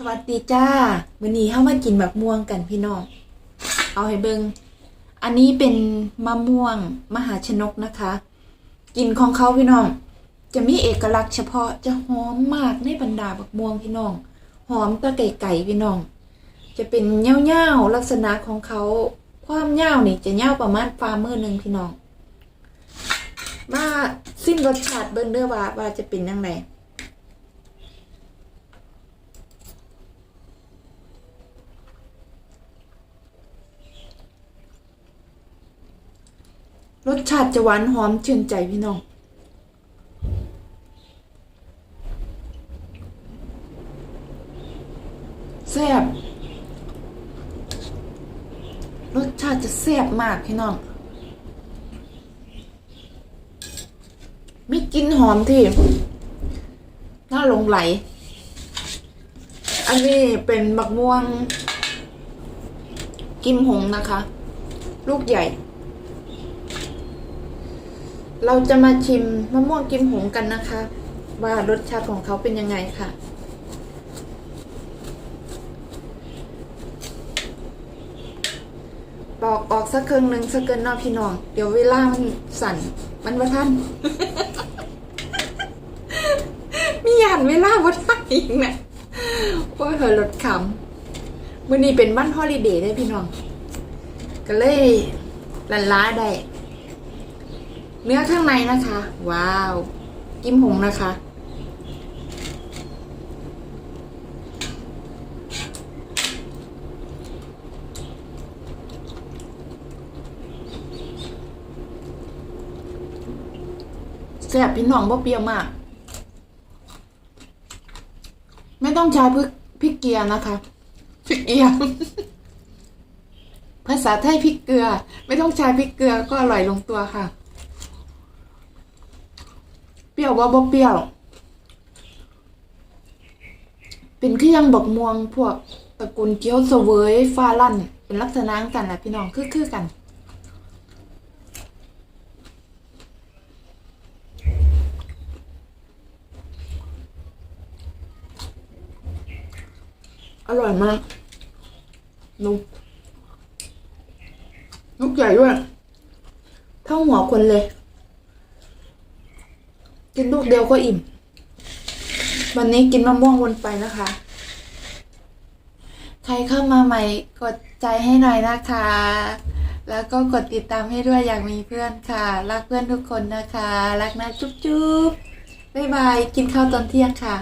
สวัสดีจ้าวันนี้เข้ามากินแบบม่วงกันพี่น้อง เอาให้เบิงอันนี้เป็นมะม่วงมหาชนกนะคะกลิ่นของเขาพี่น้อง จะมีเอกลักษณ์เฉพาะจะหอมมากในบรรดาบักม่วงพี่น้อง หอมตะไก่ไก่พี่น้อง จะเป็นเง่าๆลักษณะของเขาความเง่านี่จะเง่าประมาณฝ่ามือหนึ่งพี่น้องมาสิ้นรสชาติเบิ้งเด้อว่าว่าจะเป็นยังไง รสชาติจะหวานหอมชื่นใจพี่น้อง แซ่บ รสชาติจะแซ่บมากพี่น้อง มีกลิ่นหอมที่ น่าหลงไหล อันนี้เป็นบักม่วง กิมหงนะคะ ลูกใหญ่ เราจะมาชิมมะม่วงกิมหงกันนะคะ ว่ารสชาติของเขาเป็นยังไงค่ะปอกออกสักครึ่งหนึ่งสักเกินนอกพี่น้อง เดี๋ยวเวลามันสั่น มันว่าท่าน มีหยานเวลาว่าท่านอีกนะโอ้ยเหอรถขำมื่อนี้เป็นวันฮอลิเดย์ได้พี่น้อง ก็เลยลันล้าได้ เนื้อข้างในนะคะ ว้าว กิมหงนะคะ แซ่บพี่น้องบ่เปรี้ยวมาก ไม่ต้องใช้พริกพริกเกียร์นะคะพริกเกียร์ภาษาไทยพริกเกลือ ไม่ต้องใช้พริกเกลือก็อร่อยลงตัวค่ะ ปรี้ยวว่าบ่เปรี้ยว เป็นเครื่องบกม่วงพวกตระกูลเกี๊ยวเสวยฟ้าลั่น เป็นลักษณะกันแหละพี่น้องคือๆกัน อร่อยมากนุ่มลูกใหญ่ด้วย เท่าหัวคนเลย กินลูกเดียวก็อิ่ม วันนี้กินมะม่วงวนไปนะคะ ใครเข้ามาใหม่กดใจให้หน่อยนะคะ แล้วก็กดติดตามให้ด้วยอยากมีเพื่อนค่ะ รักเพื่อนทุกคนนะคะ รักนะจุ๊บจุ๊บบ๊ายบาย กินข้าวตอนเที่ยงค่ะ